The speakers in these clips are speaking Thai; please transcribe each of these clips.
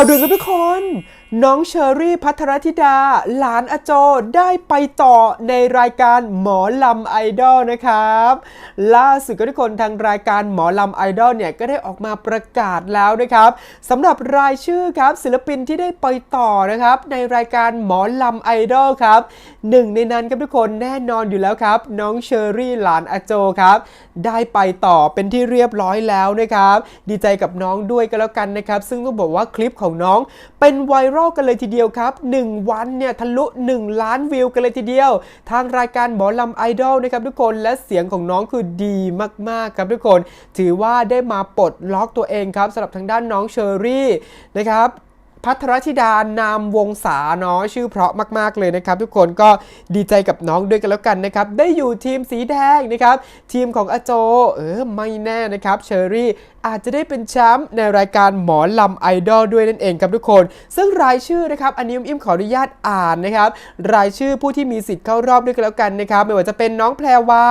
าวด่วนครับทุกคน น้องเชอรี่พัทรธิดา หลานอโจได้ไปต่อในรายการหมอลำไอดอลนะครับ ล่าสุดก็ทุกคนทางรายการหมอลำไอดอลเนี่ยก็ได้ออกมาประกาศแล้วนะครับสำหรับรายชื่อครับศิลปินที่ได้ไปต่อนะครับ ในรายการหมอลำไอดอลครับหนึ่งในนั้นครับทุกคนแน่นอนอยู่แล้วครับ น้องเชอรี่หลานอโจครับ ได้ไปต่อเป็นที่เรียบร้อยแล้วนะครับ ดีใจกับน้องด้วยก็แล้วกันนะครับ ซึ่งต้องบอกว่าคลิปของน้องเป็นไวรัลกันเลยทีเดียวครับ 1 วันเนี่ยทะลุ 1 ล้านวิวกันเลยทีเดียว ทางรายการหมอลำไอดอลนะครับทุกคนและเสียงของน้องคือดีมากๆครับทุกคน ถือว่าได้มาปลดล็อกตัวเองครับสำหรับทางด้านน้องเชอรี่นะครับพัทรธิดานามวงศาเนาะชื่อเพราะมาก ๆ เลยนะครับ ทุกคนก็ดีใจกับน้องด้วยกันแล้วกันนะครับ ได้อยู่ทีมสีแดงนะครับ ทีมของอาโจ เออ ไม่แน่นะครับเชอรี่อาจจะได้เป็นแชมป์ในรายการหมอลำไอดอลด้วยนั่นเองครับทุกคน ซึ่งรายชื่อนะครับอันนี้อิมขออนุญาตอ่านนะครับ รายชื่อผู้ที่มีสิทธิ์เข้ารอบด้วยกันแล้วกันนะครับไม่ว่าจะเป็นน้องแพรวา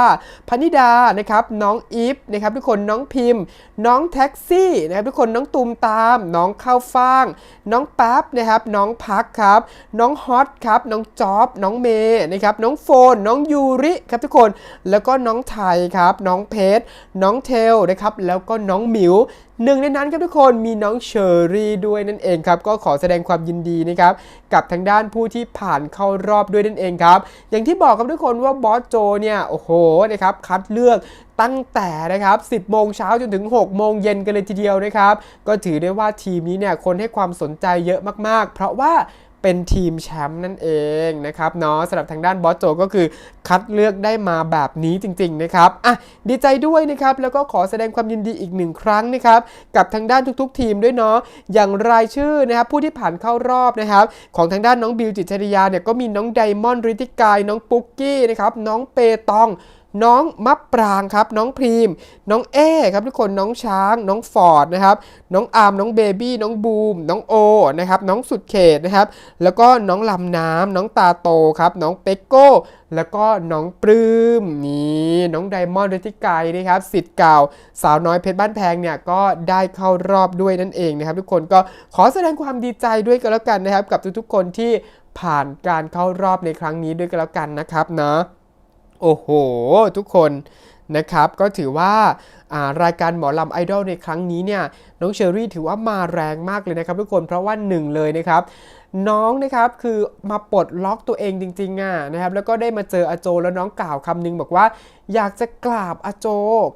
พนิดานะครับน้องอีฟนะครับทุกคนน้องพิมพ์ น้องแท็กซี่นะครับทุกคนน้องตูมตาม น้องข้าวฟ่าง น้องแป๊บนะครับน้องพักครับน้องฮอตครับน้องจ๊อบน้องเมย์นะครับน้องโฟน น้องยูริครับทุกคนแล้วก็น้องไทยครับน้องเพชรน้องเทลนะครับแล้วก็น้องหมิวหนึ่งในนั้นครับทุกคนมีน้องเชอรี่ด้วยนั่นเองครับ ก็ขอแสดงความยินดีนะครับ กับทางด้านผู้ที่ผ่านเข้ารอบด้วยนั่นเองครับ อย่างที่บอกครับทุกคนว่าบอสโจเนี่ยโอ้โหนะครับคัดเลือกตั้งแต่นะครับ 10 โมงเช้าจนถึง 6 โมงเย็นกันเลยทีเดียวนะครับ ก็ถือได้ว่าทีมนี้เนี่ยคนให้ความสนใจเยอะมากๆ เพราะว่า เป็นทีมแชมป์นั่นเองนะครับเนาะสำหรับทางด้านบอสโจก็คือคัดเลือกได้มาแบบนี้จริงๆนะครับอะดีใจด้วยนะครับแล้วก็ขอแสดงความยินดีอีกหนึ่งครั้งนะครับกับทางด้านทุกๆ ทีมด้วยเนาะอย่างรายชื่อนะครับผู้ที่ผ่านเข้ารอบนะครับของทางด้านน้องบิวจิตชริยาเนี่ยก็มีน้องไดมอนด์ริติกายน้องปุ๊กกี้นะครับน้องเปตอง น้องมะปรางครับ น้องพรีม น้องเอครับทุกคนน้องช้าง น้องฟอร์ดนะครับ น้องอาร์มน้องเบบี้น้องบูม น้องโอนะครับน้องสุดเขตนะครับ แล้วก็น้องลำน้ำน้องตาโตครับน้องเป็กโก้แล้วก็น้องปลื้มนี่น้องไดมอนด์ฤติไกรนะครับสิทธิ์เก่าสาวน้อยเพชรบ้านแพงเนี่ยก็ได้เข้ารอบด้วยนั่นเองนะครับ ทุกคนก็ขอแสดงความดีใจด้วยกันแล้วกันนะครับ กับทุกๆคนที่ผ่านการเข้ารอบในครั้งนี้ด้วยกันแล้วกันนะครับเนาะ โอ้โห ทุกคนนะครับก็ถือว่าารายการหมอลำไอดอลในครั้งนี้เนี่ยน้องเชอรี่ถือว่ามาแรงมากเลยนะครับทุกคนเพราะว่าหนึ่งเลยนะครับ น้องนะครับคือมาปลดล็อกตัวเองจริงๆอะนะครับแล้วก็ได้มาเจออาโจแล้วน้องกล่าวคำหนึงบอกว่า อยากจะกราบอาโจ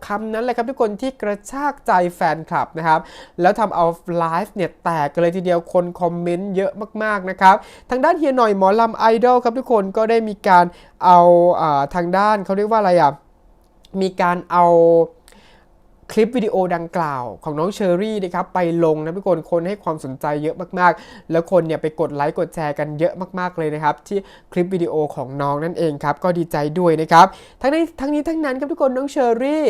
คำนั้นแหละครับทุกคนที่กระชากใจแฟนคลับนะครับแล้วทำเอาไลฟ์เนี่ยแตกกันเลยทีเดียวคนคอมเมนต์เยอะมากๆนะครับทางด้านเฮียหน่อยหมอลำไอดอลครับทุกคนก็ได้มีการเอาอาทางด้านเขาเรียกว่าอะไรอะมีการเอา คลิปวิดีโอดังกล่าวของน้องเชอรี่นะครับไปลงนะทุกคนคนให้ความสนใจเยอะมากๆ แล้วคนเนี่ยไปกดไลค์กดแชร์กันเยอะมากๆเลยนะครับที่คลิปวิดีโอของน้องนั่นเองครับก็ดีใจด้วยนะครับทั้งนี้ทั้งนี้ทั้งนั้นครับทุกคนน้องเชอรี่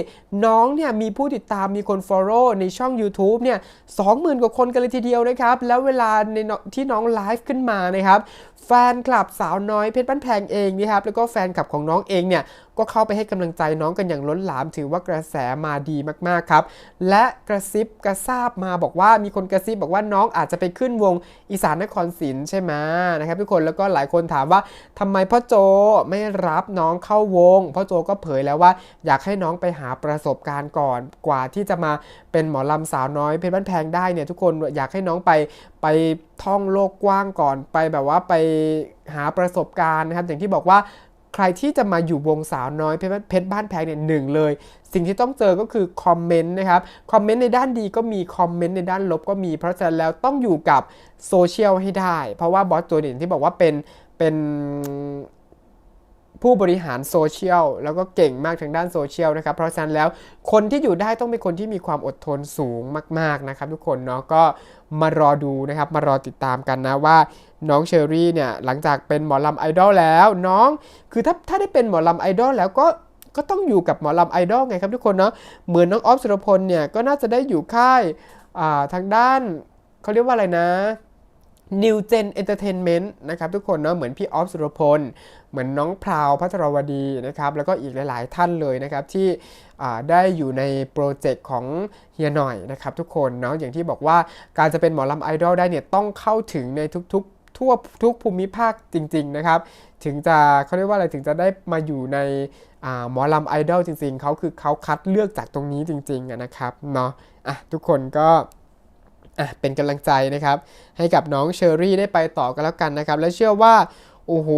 น้องเนี่ยมีผู้ติดตามมีคน follow ในช่อง YouTube เนี่ย20,000กว่าคนกันเลยทีเดียวนะครับแล้วเวลาในที่น้องไลฟ์ขึ้นมานะครับ แฟนคลับสาวน้อยเพชรบ้านแพงเองนะครับแล้วก็แฟนคลับของน้องเองเนี่ยก็เข้าไปให้กำลังใจน้องกันอย่างล้นหลาม ถือว่ากระแสมาดีมากๆครับ และกระซิบกระซาบมาบอกว่ามีคนกระซิบบอกว่าน้องอาจจะไปขึ้นวงอีสานนครศรีใช่ไหมนะครับทุกคนแล้วก็หลายคนถามว่าทำไมพ่อโจไม่รับน้องเข้าวงพ่อโจก็เผยแล้วว่า อยากให้น้องไปหาประสบการณ์ก่อนกว่าที่จะมาเป็นหมอลำสาวน้อยเพชรบ้านแพงได้เนี่ยทุกคนอยากให้น้องไปไปท่องโลกกว้างก่อนไปแบบว่าไปหาประสบการณ์นะครับ อย่างที่บอกว่าใครที่จะมาอยู่วงสาวน้อยเพชรบ้านแพงเนี่ยหนึ่งเลย สิ่งที่ต้องเจอก็คือคอมเมนต์นะครับ คอมเมนต์ในด้านดีก็มีคอมเมนต์ในด้านลบก็มี เพราะฉะนั้นแล้วต้องอยู่กับโซเชียลให้ได้ เพราะว่าบอสตัวเด่ยที่บอกว่าเป็นเป็น ผู้บริหารโซเชียลแล้วก็เก่งมากทางด้านโซเชียลนะครับ เพราะฉะนั้นแล้วคนที่อยู่ได้ต้องเป็นคนที่มีความอดทนสูงมาก ๆ นะครับ ทุกคนเนาะก็มารอดูนะครับ มารอติดตามกันนะว่าน้องเชอรี่เนี่ยหลังจากเป็นหมอลำไอดอลแล้วน้องคือถ้าถ้าได้เป็นหมอลำไอดอลแล้วก็ก็ต้องอยู่กับหมอลำไอดอลไงครับทุกคนเนาะเหมือนน้องออฟสุรพลเนี่ยก็น่าจะได้อยู่ค่ายอ่าทางด้านเขาเรียกว่าอะไรนะ New Gen Entertainment นะครับทุกคนเนาะเหมือนพี่ออฟสุรพล เหมือนน้องพราวพัทรวดีนะครับแล้วก็อีกหลาย ๆ ท่านเลยนะครับที่ได้อยู่ในโปรเจกต์ของเฮียหน่อยนะครับทุกคนเนาะอย่างที่บอกว่าการจะเป็นหมอลำไอดอลได้เนี่ยต้องเข้าถึงในทุก ๆ ทั่วทุกภูมิภาคจริง ๆ นะครับ ถึงจะเขาเรียกว่าอะไรถึงจะได้มาอยู่ในหมอลำไอดอลจริง ๆเขาคือเขาคัดเลือกจากตรงนี้จริง ๆนะครับเนาะอะทุกคนก็ อะเป็นกำลังใจนะครับ ให้กับน้องเชอรี่ได้ไปต่อกันแล้วกันนะครับ และเชื่อว่าโอ้โห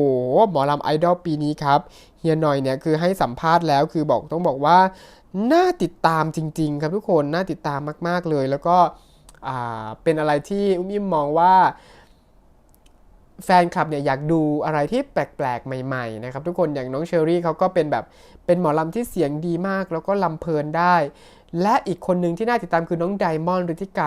หมอลำไอดอลปีนี้ครับเฮียหน่อยเนี่ยคือให้สัมภาษณ์แล้วคือบอกต้องบอกว่าน่าติดตามจริง ๆ ครับทุกคนน่าติดตามมาก ๆเลย แล้วก็เป็นอะไรที่อุ้มอิ่มมองว่าแฟนคลับเนี่ยอยากดูอะไรที่แปลกๆ ใหม่ๆนะครับทุกคนอย่างน้องเชอรี่เขาก็เป็นแบบเป็นหมอลำที่เสียงดีมาก แล้วก็ลำเพลินได้ และอีกคนหนึ่งที่น่าติดตามคือน้องไดมอนด์ฤทธิไกร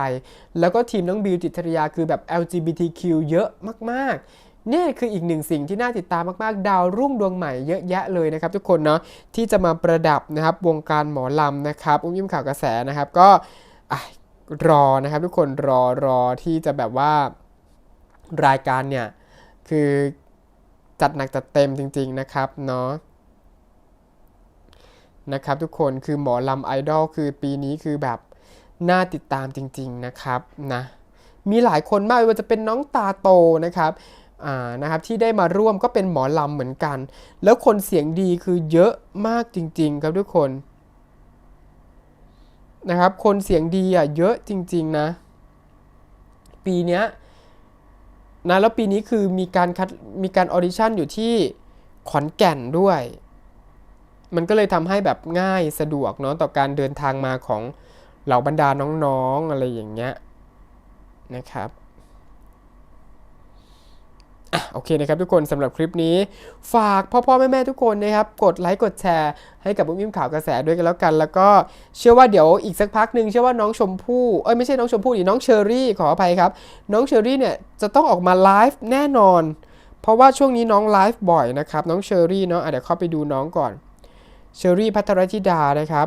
แล้วก็ทีมน้องบิวจิตรยาคือแบบ LGBTQ เยอะมากๆ นี่คืออีกหนึ่งสิ่งที่น่าติดตามมากๆ ดาวรุ่งดวงใหม่เยอะแยะเลยนะครับทุกคนเนาะที่จะมาประดับนะครับวงการหมอลำนะครับอุ้มยิ้มข่าวกระแสนะครับก็อะรอนะครับทุกคนรอรอที่จะแบบว่ารายการเนี่ยคือจัดหนักจัดเต็มจริง ๆนะครับเนาะ นะครับทุกคนคือหมอลำไอดอลคือปีนี้คือแบบน่าติดตามจริง ๆนะครับนะมีหลายคนมากว่าจะเป็นน้องตาโตนะครับอ่านะครับที่ได้มาร่วมก็เป็นหมอลำเหมือนกัน แล้วคนเสียงดีคือเยอะมากจริง ๆ ครับทุกคนนะครับคนเสียงดีอะเยอะจริง ๆนะ ปีเนี้ยนะแล้วปีนี้คือมีการคัดมีการออดิชั่นอยู่ที่ขอนแก่นด้วย มันก็เลยทำให้แบบง่ายสะดวกเนาะต่อการเดินทางมาของเหล่าบรรดาน้องๆ อะไรอย่างเงี้ยนะครับอะโอเคนะครับทุกคนสำหรับคลิปนี้ ฝากพ่อพ่อแม่แม่ทุกคนนะครับ กดไลค์กดแชร์ให้กับอุ้มอิ่มข่าวกระแสด้วยกันแล้วกัน แล้วก็เชื่อว่าเดี๋ยวอีกสักพักหนึ่งเชื่อว่าน้องชมพู่เอ้ยไม่ใช่น้องชมพู่ดิน้องเชอรี่ขออภัยครับ น้องเชอรี่เนี่ยจะต้องออกมาไลฟ์แน่นอน เพราะว่าช่วงนี้น้องไลฟ์บ่อยนะครับน้องเชอรี่เนาะอะเดี๋ยวเข้าไปดูน้องก่อน เชอรี่พัทรธิดานะครับ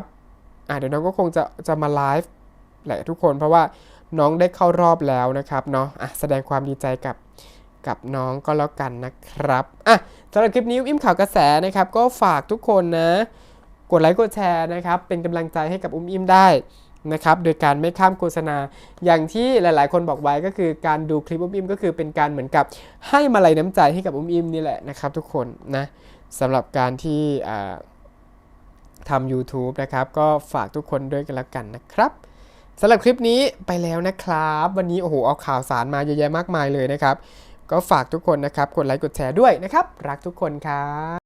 อะเดี๋ยวน้องก็คงจะจะมาไลฟ์แหละทุกคนเพราะว่าน้องได้เข้ารอบแล้วนะครับเนาะอะแสดงความดีใจกับกับน้องก็แล้วกันนะครับอะสำหรับคลิปนี้อิ่มข่าวกระแสนะครับ ก็ฝากทุกคนนะ กดไลค์กดแชร์นะครับ เป็นกำลังใจให้กับอุ้มอิ่มได้นะครับ โดยการไม่ข้ามโฆษณา อย่างที่หลาย ๆ คนบอกไว้ก็คือการดูคลิปอุ้มอิ่มก็คือเป็นการเหมือนกับให้มาลัยน้ำใจให้กับอุ้มอิ่มนี่แหละนะครับ ทุกคนนะสำหรับการที่อ่า ทำ YouTube นะครับ ก็ฝากทุกคนด้วยกันแล้วกันนะครับสำหรับคลิปนี้ไปแล้วนะครับ วันนี้โอ้โหเอาข่าวสารมาเยอะแยะมากมายเลยนะครับ ก็ฝากทุกคนนะครับ กดไลค์กดแชร์ด้วยนะครับ รักทุกคนครับ